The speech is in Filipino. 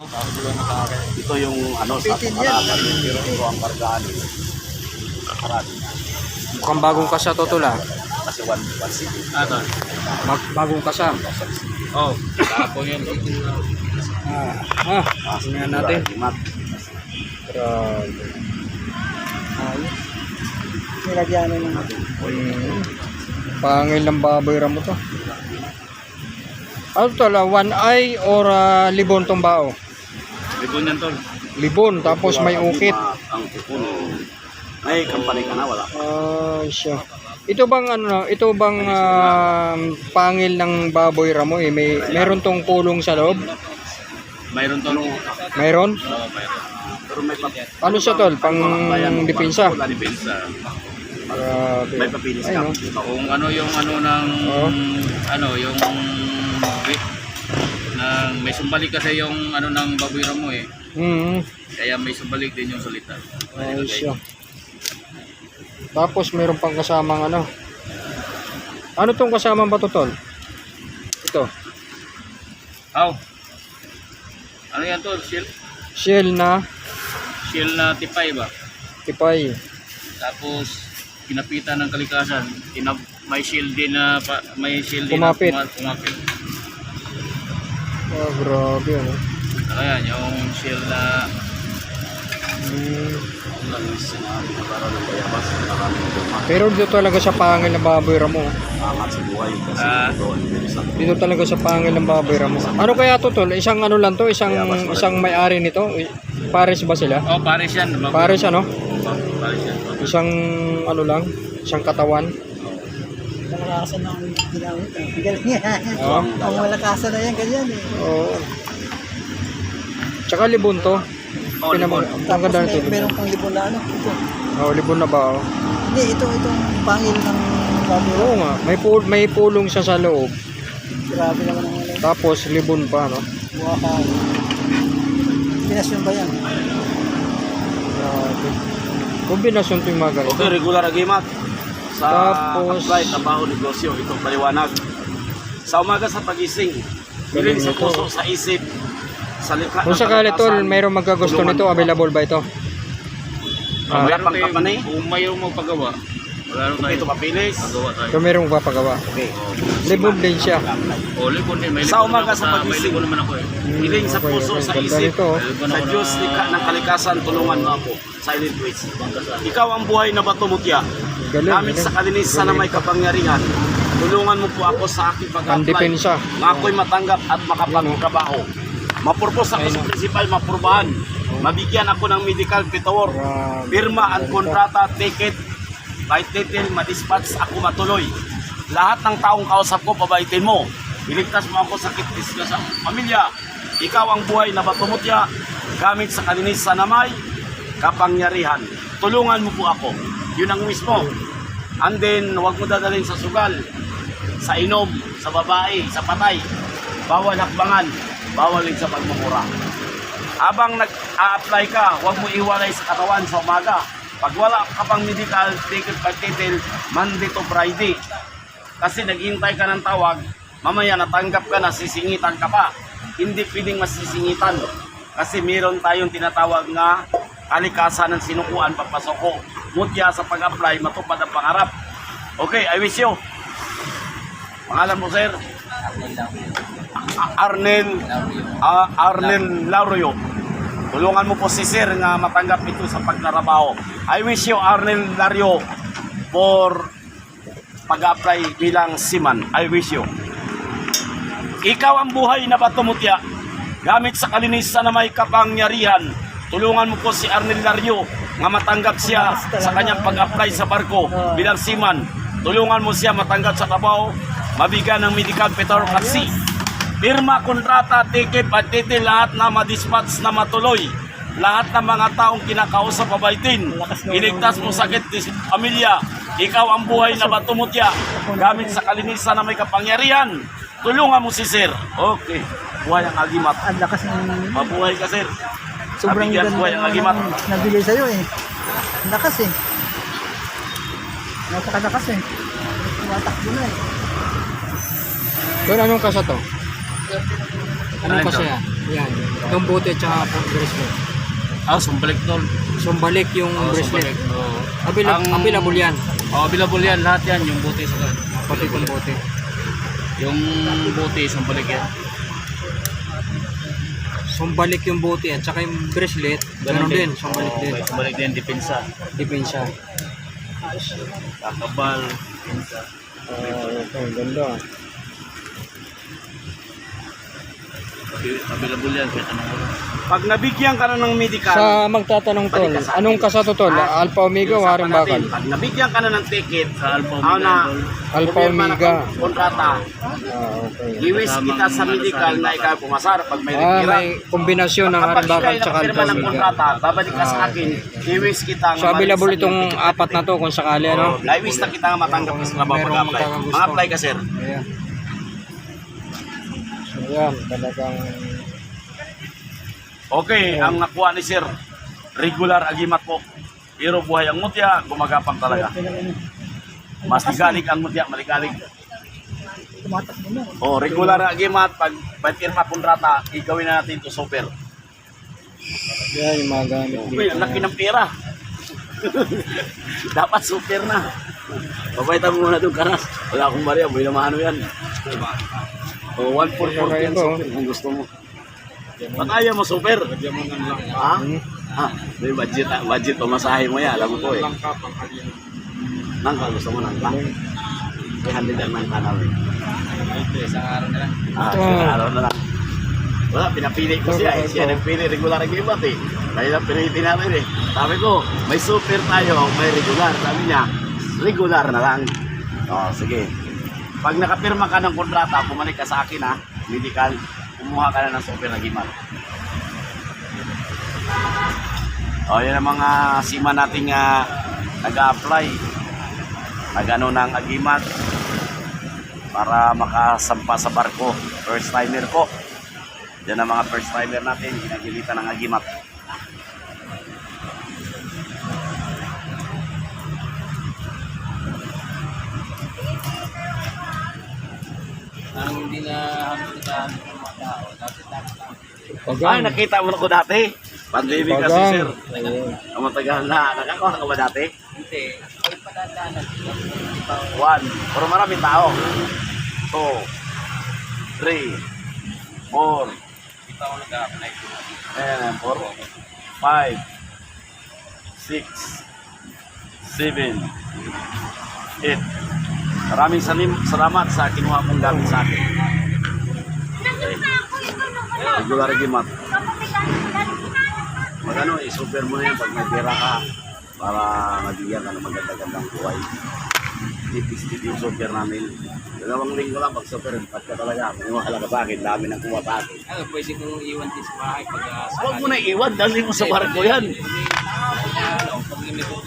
Ito yung ano sa. Parada. Pero ito ang kargaan. Marami na. Mukhang bagong kasa to tol ah. Kasi one, one city. Ano? Mag bagong kasa. Oh, tapon yun. Ah, ah, tingnan natin. Grabe. Ayos. Nilagyan na Hmm. Pangil ng baboy ramo to. Ano to la? One eye or ah, libon tong bao? Libon yan tol. Libon, tapos may ukit. Ang pupuno. May kampanya ka na, wala. Ah, siya. Ito bang ano, ito bang ah, pangil ng baboy ramo eh? May meron tong pulong sa loob? Mayroon tol. Meron? Oo, mayroon. Pero may pap Ano siya tol? Pang depensa? Wala Depensa. Grabe. May papilis Ay, ka. no? Kung ano yung ano ng Oo. ano yung may sumbalik kasi yung ano ng baboy mo eh. Hmm. Kaya may sumbalik din yung salita. Ay, siya. Tapos meron pang kasamang ano. Ano tong kasamang bato tol? Ito. Aw. Ano yan tol? Shield? Shell na Shield na tipay ba? tipay. Tapos pinapitan ng kalikasan. Tinab may shield din na pa, may shield din Kumapit. na kumapit. Oh, grabe ano. Kaya yung shield na Hmm. Pero dito talaga sa pangil ng baboy ramo. Angat sa buhay. Kasi Ah. Dito talaga sa pangil ng baboy ramo. Ano kaya to tol? Isang ano lang to? Isang isang may-ari nito? Pares ba sila? Oh, pares yan. Pares ano? Pares yan. Isang ano lang? Isang katawan? Malakasan ng ginamit. eh. Galing yan. Oo. Ang malakasan na yan, ganyan eh. Oo. Tsaka libon to. Oh, libon. Ang Tapos ganda may, nito. meron pang libon na ano. Ito. Oh, libon na ba? Oh? Hindi, ito, itong pangil ng baboy. Oo nga. May, pul may pulong siya sa loob. Grabe naman ang ulit. Tapos libon pa, no? Buha ka. Pinasyon ba yan? Grabe. Kombinasyon to yung mga ganito. Okay, regular agimat. Sa Tapos- apply, trabaho, negosyo, ito paliwanag. Sa umaga sa pagising, bilin sa puso, sa isip, sa likha Kung ng sakali tol, kalikasan, mayroong magkagusto nito, available ba ito? Ah, wala Meron pang tayong- kapani? Kung mayroong magpagawa, wala rin tayo. Ito papilis. Magawa tayo. Kung mayroong magpapagawa. Okay. Libon din siya. O, libon din. May Sa libon umaga sa na- May pagising. libon naman ako eh. Hiling sa Okay, puso, okay. sa Ganda isip, nito, oh. May sa Diyos, na- likha ng kalikasan, tulungan mo ako. Silent ways. Ikaw ang buhay na batumutya. Galing. Gamit sa kalinisan na may kapangyarihan. Tulungan mo po ako sa aking pag-apply. Na ako'y matanggap at makapagtrabaho. Mapurpos ako sa principal, mapurbahan. Mabigyan ako ng medical pitower. Grabe. Pirma ang kontrata, ticket, by title, madispatch, ako matuloy. Lahat ng taong kausap ko, pabaitin mo. Iligtas mo ako sa kitis ka sa pamilya. Ikaw ang buhay na batumutya, gamit sa kalinisan na may kapangyarihan. Tulungan mo po ako. Yun ang mismo. And then, huwag mo dadalhin sa sugal, sa inom, sa babae, sa patay. Bawal hakbangan, bawal din sa pagmumura. Habang nag-a-apply ka, huwag mo iwalay sa katawan sa umaga. Pag wala ka pang medical, ticket by title, Monday to Friday. Kasi naghihintay ka ng tawag, mamaya natanggap ka na, sisingitan ka pa. Hindi pwedeng masisingitan. Kasi meron tayong tinatawag na kalikasan ng sinukuan papasok ko. Mutya sa pag-apply, matupad ang pangarap. Okay, I wish you. Pangalan mo, sir? Arnel Ah, Arnel Laurio. Tulungan mo po si Sir na matanggap ito sa pagtrabaho. I wish you Arnel Lario for pag-apply bilang seaman. I wish you. Ikaw ang buhay na batumutya. Gamit sa kalinisan na may kapangyarihan. Tulungan mo po si Arnel Lario nga matanggap siya sa kanyang pag-apply sa barko bilang seaman. Tulungan mo siya matanggap sa trabaho, mabigyan ng medical petrol at sea. Pirma, kontrata, ticket, patiti, lahat na madispatch na matuloy. Lahat ng mga taong kinakausap pabaitin. Iligtas mo sakit sa pamilya. Ikaw ang buhay na batumutya. Gamit sa kalinisan na may kapangyarihan. Tulungan mo si Sir. Okay. Buhay ang agimat. Ang lakas ng... Mabuhay ka, Sir. Sobrang Nabigyan ganda buhay ang ng agimat. nabigay sa'yo eh. Lakas eh. Napakalakas eh. Tumatakbo na eh. Doon anong kasa to? Anong Ano ito? yan? Yan. Yung bote tsaka pang bracelet. Ah, sumbalik tol. Sumbalik yung Oh, bracelet. sumbalik. Oo. Abila, Ang- available yan. Oh, available yan lahat yan, yung buti sa Pati itong bote. Yung buti, sumbalik yan. Sumbalik yung bote at saka yung bracelet. Ganun din. Sumbalik Oo, din. may sumbalik din, depensa. Depensa. Kakabal, depensa. Ah, okay. Ganda. Available yan, kahit anong oras. Pag nabigyan ka na ng medical, Sa magtatanong tol, Balik ka sa anong kasato tol? Ah, Alpha Omega o Haring Bakal? Pag nabigyan ka na ng ticket, Sa Alpha ako Omega, na. Alpha pumirma na Omega. kang kontrata, Ah, okay. Kasamang kita sa medical na ikaw pumasar pag may Ah, retira. may kombinasyon ng siya Bakal tsaka Alpha ng Omega. kontrata, babalik ka sa Ah, akin, liwis kita So available itong apat na to kung sakali ano? Liwis na kita nga matanggap sa trabaho Merong pag-apply. magkakagusto. Mga-apply ka, sir. Ayan. Yan, talagang Okay, ang nakuha ni sir, regular agimat po. Pero buhay ang mutya, gumagapang talaga. Mas ligalig ang mutya, maligalig. Tumatak mo na. Oh, regular agimat, pag pagpirma kontrata, igawin na natin to super. yan yung mga gamit Uy, ang laki ng pera. Dapat super na. Papayta mo muna itong karas. Wala akong barya, buhay na maano yan. O, 144 yan super kung gusto mo. Ayaw mo super? Ha? Ha? May budget, ah, budget pamasahe mo yan, alam mo ko eh. Nangka, gusto mo nangka? May handid ang nangka namin. Isang araw na lang. Ah, isang araw na lang. Wala, pinapili ko siya eh. Siya nagpili, regular ang gibat eh. Kaya lang pinili natin eh. Sabi ko, may super tayo, may regular. Sabi niya, regular na lang. Oh, sige. Pag nakapirma ka ng kontrata, pumalik ka sa akin ha, medical, kumuha ka na ng super na gimat. Oh, yan ang mga sima nating uh, nag-a-apply. Nag-ano ng agimat para makasampa sa barko. First timer ko. Yan ang mga first timer natin, ginagilitan ng agimat. Ang hindi na halos natahan ng mga tao. Dati. Ay, nakita mo na ko dati. Pandemic kasi, Pagang. sir. Ayun. Ang matagal na. Nakakuha ka ba dati? Hindi. Ay, padadaanan. One. Pero maraming tao. Two. Three. Four. Pa ako nag-apply. Ayan, four. Five. Six. Seven. Eight. Maraming salim, salamat sa kinuha mong gamit sa akin. Regular gimat. Magano, i-super mo yan pag may pera ka para mabigyan ka ng maganda-gandang buhay. Tipis-tip yung super namin. Dalawang linggo lang pag super, pat ka talaga. Maniwala ka sa akin, dami nang kuha sa akin. Ano, pwede kong iwan din sa bahay pag uh, Huwag mo na iwan, dali mo sa barko yan. Ano, pag limit ko